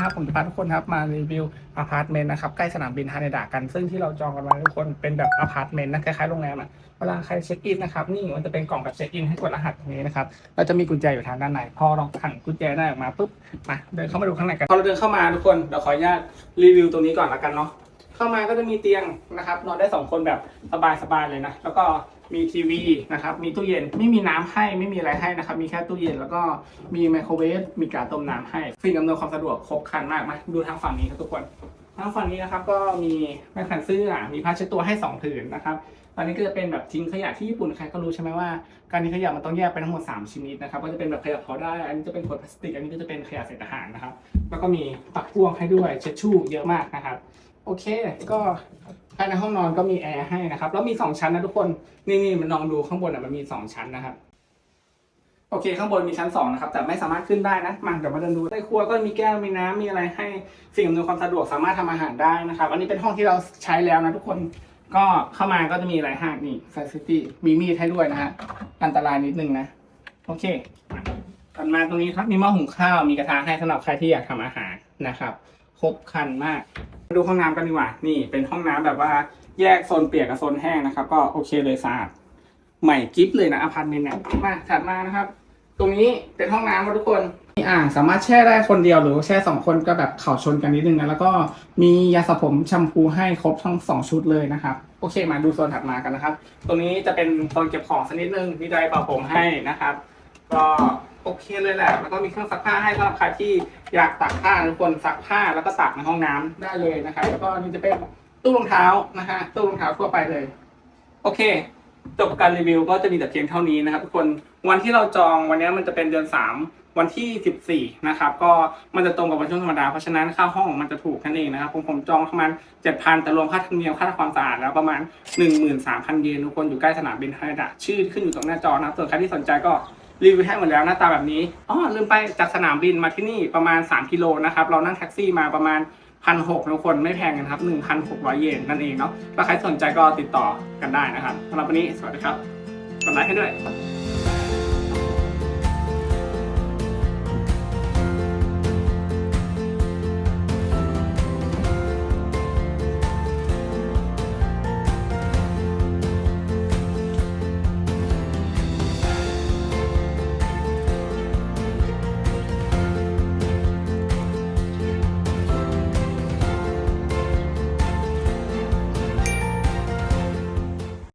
นะครับผมจะพาทุกคนครับมารีวิวอพาร์ตเมนต์นะครับใกล้สนามบินฮาเนดะกัน ซึ่งที่เราจองกันไว้ทุกคนเป็นแบบอพาร์ตเมนต์นะคล้ายๆโรงแรมอะเวลาใครเช็คอินนะครับนี่มันจะเป็นกล่องแบบเช็คอินให้กดรหัสตรงนี้นะครับเราจะมีกุญแจอยู่ทางด้านในพอเราขันกุญแจได้ออกมาปุ๊บมาเดินเข้ามาดูข้างในกันพอเราเดินเข้ามาทุกคนเดี๋ยวขออนุญาตรีวิวตรงนี้ก่อนละกันเนาะ เข้ามาก็จะมีเตียงนะครับ นอนได้สองคนแบบสบายๆเลยนะ แล้วก็มีทีวีนะครับ มีตู้เย็น ไม่มีน้ำให้ ไม่มีอะไรให้นะครับ มีแค่ตู้เย็น แล้วก็มีไมโครเวฟ มีการต้มน้ำให้สิ่งอำนวยความสะดวกครบครันมากมาดูทางฝั่งนี้ครับทุกคน ทางฝั่งนี้นะครับก็มีแม่ขันเสื้อ มีผ้าเช็ดตัวให้สองผืนนะครับ ตอนนี้ก็จะเป็นแบบทิ้งขยะที่ญี่ปุ่นใครก็รู้ใช่ไหมว่า การทิ้งขยะมันต้องแยกเป็นทั้งหมด3ชนิดนะครับ ก็จะเป็นแบบขยะเผาได้ อันนี้จะเป็นขวดพลาสติก อันนี้ก็จะเป็นขยะเศษอาหารนะครับ แล้วก็มีปักพ่วงให้ด้วยเช็ดชู่เยอะมากนะครับ โอเค ก็ภายในห้องนอนก็มีแอร์ให้นะครับ แล้วมี2ชั้นนะทุกคน นี่นี่มันลองดูข้างบนอะมันมี2ชั้นนะครับ โอเค ข้างบนมีชั้น2นะครับ แต่ไม่สามารถขึ้นได้นะ มาเดี๋ยวมาเดินดูใต้ครัวก็มีแก้ว มีน้ำมีอะไรให้สิ่งอำนวยความสะดวกสามารถทำอาหารได้นะครับ อันนี้เป็นห้องที่เราใช้แล้วนะทุกคน ก็เข้ามาก็จะมีอะไรห้นี่ facility มีมีดให้ด้วยนะฮะ อันตรายนิดนึงนะ โอเคถัดมาตรงนี้ครับ มีหม้อหุงข้าว มีกระทะให้สำหรับใครที่อยากทำอาหารนะครับ ครบคันมาก มาดูห้องน้ำกันดีกว่า นี่เป็นห้องน้ำแบบว่าแยกโซนเปียกกับโซนแห้งนะครับ ก็โอเคเลยสะอาด ใหม่กิฟเลยนะอพาร์ตเมนต์เนี่ยมาถัดมานะครับ ตรงนี้เป็นห้องน้ำครับทุกคนมีอ่างสามารถแช่ได้คนเดียวหรือแช่สองคนก็แบบเข่าชนกันนิดนึงนะแล้วก็มียาสระผมแชมพูให้ครบทั้งสองชุดเลยนะครับ โอเคมาดูโซนถัดมากันนะครับ ตรงนี้จะเป็นโซนเก็บของสักนิดนึงมีไดร์เป่าผมให้นะครับ ก็ โอเคเลยแหละ แล้วก็มีเครื่องซักผ้าให้สำหรับใครที่อยากตักผ้าทุกคนซักผ้าแล้วก็ตักในห้องน้ำได้เลยนะครับ แล้วก็นี่จะเป็นตู้รองเท้านะฮะตู้รองเท้าทั่วไปเลย โอเค จบการรีวิวก็จะมีแต่เพียงเท่านี้นะครับทุกคนวันที่เราจองวันนี้มันจะเป็นเดือน 3 วันที่ 14 นะครับ ก็มันจะตรงกับวันช่วงธรรมดา เพราะฉะนั้นค่าห้องมันจะถูกนั่นเองนะครับผมผมจองประมาณ 7,000 แต่รวมค่าธรรมเนียมค่าทำความสะอาดแล้วประมาณ 13,000 เยนทุกคนอยู่ใกล้สนามบินฮเดะชื่อขึ้นอยู่ตรงหน้าจอนะครับส่วนใครที่สนใจก็ รีวิวให้หมดแล้วหน้าตาแบบนี้อ๋อลืมไปจากสนามบินมาที่นี่ประมาณ 3 กิโลนะครับ เรานั่งแท็กซี่มาประมาณพันหกทุกคนไม่แพงกันครับ1,600เยนนั่นเองเนาะถ้าใครสนใจก็ติดต่อกันได้นะครับสำหรับวันนี้สวัสดีครับกดไลค์ให้ด้วย